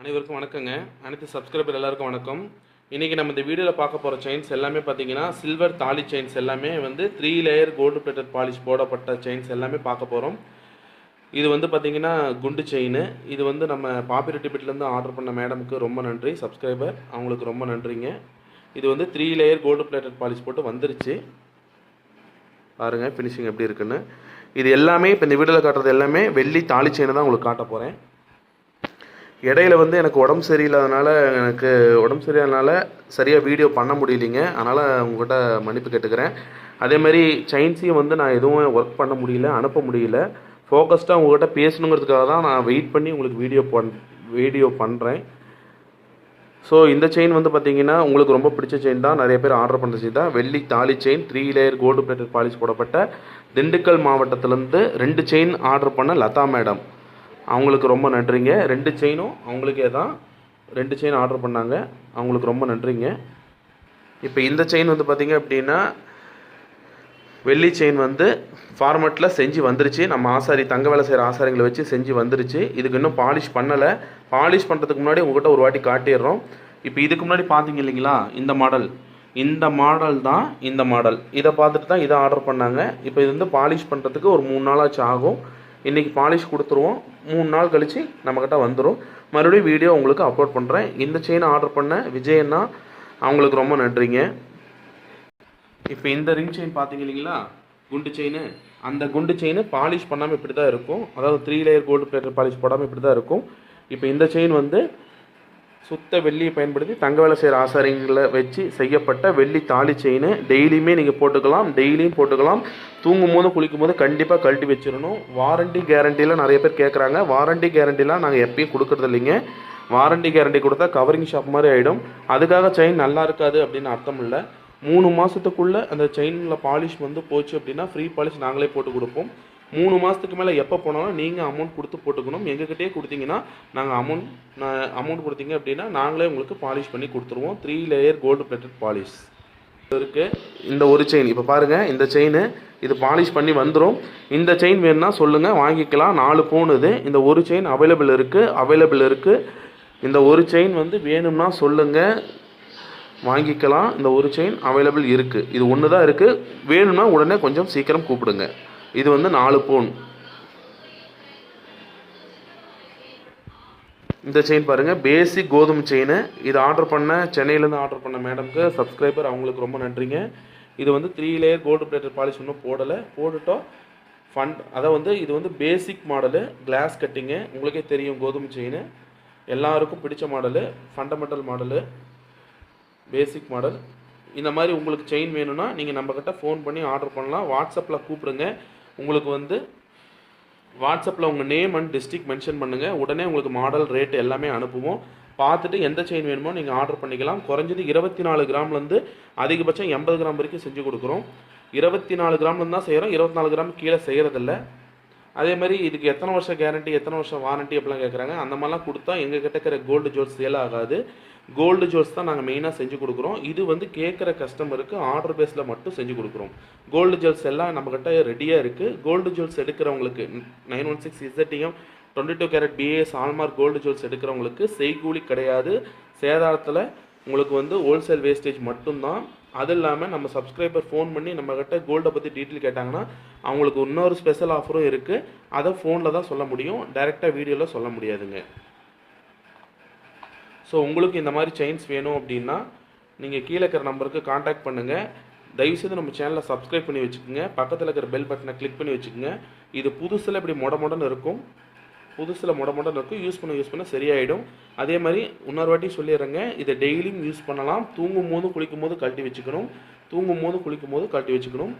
அனைவருக்கும் வணக்கங்க. அனைத்து சப்ஸ்கிரைபர் எல்லாருக்கும் வணக்கம். இன்றைக்கி நம்ம இந்த வீடியோவில் பார்க்க போகிற செயின்ஸ் எல்லாமே பார்த்தீங்கன்னா சில்வர் தாலி செயின்ஸ் எல்லாமே வந்து three layer gold plated polish போடப்பட்ட செயின்ஸ் எல்லாமே பார்க்க போகிறோம் இது வந்து பார்த்தீங்கன்னா குண்டு செயின் இது வந்து நம்ம பாப்பிரெட்டி பிட்லேருந்து ஆர்டர் பண்ண மேடமுக்கு ரொம்ப நன்றி. சப்ஸ்கிரைபர் அவங்களுக்கு ரொம்ப நன்றிங்க. இது வந்து three layer gold plated polish போட்டு வந்துருச்சு. பாருங்கள் ஃபினிஷிங் எப்படி இருக்குன்னு. இது எல்லாமே இப்போ இந்த வீடியோவில் காட்டுறது எல்லாமே வெள்ளி தாலி செயினை தான் உங்களுக்கு காட்ட போகிறேன் இடையில வந்து எனக்கு உடம்பு சரியில்லாதனால எனக்கு உடம்பு சரியாதனால சரியாக வீடியோ பண்ண முடியலைங்க. அதனால் உங்கள்கிட்ட மன்னிப்பு கேட்டுக்கிறேன். அதேமாதிரி செயின்ஸையும் வந்து நான் எதுவும் ஒர்க் பண்ண முடியல அனுப்ப முடியல. ஃபோக்கஸ்டாக உங்கள்கிட்ட பேசணுங்கிறதுக்காக தான் நான் வெயிட் பண்ணி உங்களுக்கு வீடியோ பண் வீடியோ பண்ணுறேன் ஸோ இந்த செயின் வந்து பார்த்தீங்கன்னா உங்களுக்கு ரொம்ப பிடிச்ச செயின் தான். நிறைய பேர் ஆர்டர் பண்ணுற செயின் தான். வெள்ளி தாலி chain three layer gold plated polish போடப்பட்ட திண்டுக்கல் மாவட்டத்திலேருந்து ரெண்டு செயின் ஆர்டர் பண்ண லதா மேடம். அவங்களுக்கு ரொம்ப நன்றிங்க. ரெண்டு செயினும் அவங்களுக்கே தான். ரெண்டு செயின் ஆர்டர் பண்ணாங்க. அவங்களுக்கு ரொம்ப நன்றிங்க. இப்போ இந்த செயின் வந்து பார்த்தீங்க அப்படின்னா வெள்ளி செயின் வந்து ஃபார்மெட்டில் செஞ்சு வந்துருச்சு. நம்ம ஆசாரி தங்க வேலை செய்கிற ஆசாரிங்களை வச்சு செஞ்சு வந்துருச்சு. இதுக்கு இன்னும் பாலிஷ் பண்ணலை. பாலிஷ் பண்ணுறதுக்கு முன்னாடி உங்கள்கிட்ட ஒரு வாட்டி காட்டிடுறோம். இப்போ இதுக்கு முன்னாடி பார்த்தீங்க இல்லைங்களா? இந்த மாடல் இந்த மாடல் தான் இந்த மாடல் இதை பார்த்துட்டு தான் இதை ஆர்டர் பண்ணாங்க. இப்போ இது வந்து பாலிஷ் பண்ணுறதுக்கு ஒரு மூணு நாளாச்சும் ஆகும். இன்றைக்கி பாலிஷ் கொடுத்துருவோம். மூணு நாள் கழித்து நம்மக்கிட்ட வந்துடும் மறுபடியும் வீடியோ உங்களுக்கு அப்லோட் பண்ணுறேன் இந்த செயினை ஆர்டர் பண்ண விஜயன்னா அவங்களுக்கு ரொம்ப நன்றிங்க. இப்போ இந்த ரிங் செயின் பார்த்தீங்க இல்லைங்களா? குண்டு செயின் அந்த குண்டு செயின் பாலிஷ் பண்ணாமல் இப்படி தான் இருக்கும். அதாவது three layer gold plated polish போடாமல் இப்படி தான் இருக்கும். இப்போ இந்த செயின் வந்து சுத்த வெள்ளியை பயன்படுத்தி தங்க வேலை செய்கிற ஆசாரிகளை வச்சு செய்யப்பட்ட வெள்ளி தாலி செயின் டெய்லியுமே நீங்கள் போட்டுக்கலாம். டெய்லியும் போட்டுக்கலாம். தூங்கும் போது குளிக்கும் போது கண்டிப்பாக கழட்டி வச்சிடணும். வாரண்டி கேரண்டிலாம் நிறைய பேர் கேட்குறாங்க வாரண்டி கேரண்டிலாம் நாங்கள் எப்பயும் கொடுக்குறது இல்லைங்க. வாரண்டி கேரண்டி கொடுத்தா கவரிங் ஷாப் மாதிரி ஆகிடும் அதுக்காக செயின் நல்லா இருக்காது அப்படின்னு அர்த்தம் இல்லை. மூணு மாதத்துக்குள்ளே அந்த செயினில் பாலிஷ் வந்து போச்சு அப்படின்னா ஃப்ரீ பாலிஷ் நாங்களே போட்டு கொடுப்போம். மூணு மாதத்துக்கு மேலே எப்போ போனாலும் நீங்கள் அமௌண்ட் கொடுத்து போட்டுக்கணும். எங்ககிட்டயே கொடுத்தீங்கன்னா நாங்கள் அமௌண்ட் நான் அமௌண்ட் கொடுத்தீங்க அப்படின்னா நாங்களே உங்களுக்கு பாலிஷ் பண்ணி கொடுத்துருவோம். Three layer gold plated polish இருக்கு. இந்த ஒரு செயின் இப்போ பாருங்கள் இந்த செயின் இது பாலிஷ் பண்ணி வந்துடும் இந்த செயின் வேணும்னா சொல்லுங்கள் வாங்கிக்கலாம். நாலு போனுது இந்த ஒரு செயின் அவைலபிள் இருக்குது அவைலபிள் இருக்குது இந்த ஒரு செயின் வந்து வேணும்னா சொல்லுங்கள் வாங்கிக்கலாம். இந்த ஒரு செயின் அவைலபிள் இருக்குது இது ஒன்று தான் இருக்குது வேணும்னா உடனே கொஞ்சம் சீக்கிரம் கூப்பிடுங்க. இது வந்து நாலு பவுன் இந்த செயின் பாருங்கள் பேசிக் கோதுமை செயின். இது ஆர்டர் பண்ண சென்னையிலேருந்து ஆர்டர் பண்ண மேடம்க்கு சப்ஸ்கிரைபர் அவங்களுக்கு ரொம்ப நன்றிங்க. இது வந்து three layer gold plated polish இன்னும் போடலை. போட்டுட்டோம். ஃபண்ட் அதை வந்து இது வந்து பேசிக் மாடலு கிளாஸ் கட்டிங்கு உங்களுக்கே தெரியும் கோதுமை செயின். எல்லாருக்கும் பிடிச்ச model fundamental model basic model இந்த மாதிரி உங்களுக்கு செயின் வேணும்னா நீங்கள் நம்மக்கிட்ட ஃபோன் பண்ணி ஆர்டர் பண்ணலாம். வாட்ஸ்அப்பில் கூப்பிடுங்க. உங்களுக்கு வந்து வாட்ஸ்அப்பில் உங்கள் நேம் அண்ட் டிஸ்ட்ரிக் மென்ஷன் பண்ணுங்கள் உடனே உங்களுக்கு மாடல் ரேட் எல்லாமே அனுப்புவோம். பார்த்துட்டு எந்த செயின் வேணுமோ நீங்கள் ஆர்டர் பண்ணிக்கலாம். குறைஞ்சது இருபத்தி நாலு கிராம்லேருந்து அதிகபட்சம் எண்பது கிராம் வரைக்கும் செஞ்சு கொடுக்குறோம். இருபத்தி நாலு கிராம்லேருந்து தான் செய்கிறோம் இருபத்தி நாலு கிராம் கீழே செய்கிறதில்ல அதே மாதிரி இதுக்கு எத்தனை வருஷம் கேரண்டி எத்தனை வருஷம் வாரண்டி அப்படிலாம் கேட்குறாங்க அந்த மாதிரிலாம் கொடுத்தா எங்கள் கிட்ட இருக்கிற கோல்டு ஜுவல்ஸ் சேல் ஆகாது. கோல்டு ஜுவல்ஸ் தான் நாங்கள் மெயினாக செஞ்சு கொடுக்குறோம். இது வந்து கேட்குற கஸ்டமருக்கு ஆர்டர் பேஸில் மட்டும் செஞ்சு கொடுக்குறோம். கோல்டு ஜுவல்ஸ் எல்லாம் நம்மக்கிட்ட ரெடியாக இருக்குது கோல்டு ஜுவல்ஸ் எடுக்கிறவங்களுக்கு nine one six ZTM twenty two carat BIS hallmark gold jewels எடுக்கிறவங்களுக்கு செய்கூலி கிடையாது. சேதாரத்தில் உங்களுக்கு வந்து ஹோல்சேல் வேஸ்டேஜ் மட்டும்தான். அது இல்லாமல் நம்ம சப்ஸ்கிரைபர் ஃபோன் பண்ணி நம்மக்கிட்ட கோல்டை பற்றி டீட்டெயில் கேட்டாங்கன்னா அவங்களுக்கு இன்னொரு ஸ்பெஷல் ஆஃபரும் இருக்குது அதை ஃபோனில் தான் சொல்ல முடியும். டைரெக்டாக வீடியோவில் சொல்ல முடியாதுங்க. ஸோ உங்களுக்கு இந்த மாதிரி செயின்ஸ் வேணும் அப்படின்னா நீங்கள் கீழே இருக்கிற நம்பருக்கு காண்டாக்ட் பண்ணுங்கள் தயவுசெய்து நம்ம சேனலை சப்ஸ்கிரைப் பண்ணி வச்சுக்கோங்க. பக்கத்தில் இருக்கிற பெல் பட்டனை கிளிக் பண்ணி வச்சுக்கோங்க. இது புதுசில் இப்படி மொட மொடன்னு இருக்கும். புதுசில் மொட மொட இருக்கும் யூஸ் பண்ண யூஸ் பண்ண சரியாயிடும். அதே மாதிரி இன்னொரு வாட்டி சொல்லிடுறேங்க. இதை டெய்லியும் யூஸ் பண்ணலாம். தூங்கும் போது குளிக்கும் போது கழட்டி வச்சுக்கணும். தூங்கும் போது குளிக்கும் போது கழட்டி வச்சுக்கணும்.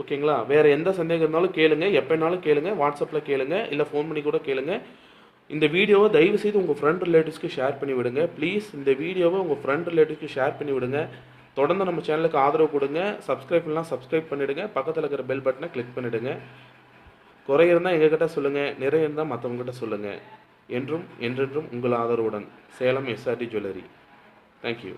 ஓகேங்களா வேறு எந்த சந்தேகம் இருந்தாலும் கேளுங்க. எப்போனாலும் கேளுங்க. வாட்ஸ்அப்பில் கேளுங்க. இல்லை ஃபோன் பண்ணி கூட கேளுங்க. இந்த வீடியோவை தயவு செய்து உங்கள் ஃப்ரெண்ட் ரிலேட்டிவ்ஸ்க்கு ஷேர் பண்ணி விடுங்க. ப்ளீஸ் இந்த வீடியோவை உங்கள் ஃப்ரெண்ட் ரிலேட்டிவ்ஸ்க்கு ஷேர் பண்ணி விடுங்க. தொடர்ந்து நம்ம சேனலுக்கு ஆதரவு கொடுங்க. சப்ஸ்கிரைப்லாம் சப்ஸ்கிரைப் பண்ணிவிடுங்க பக்கத்தில் இருக்கிற பெல் பட்டனை கிளிக் பண்ணிவிடுங்க குறை இருந்தால் எங்ககிட்ட சொல்லுங்கள் நிறைய இருந்தால் மற்றவங்ககிட்ட சொல்லுங்கள் என்றும் என்றென்றும் உங்கள் ஆதரவுடன். Salem SRT jewellery thank you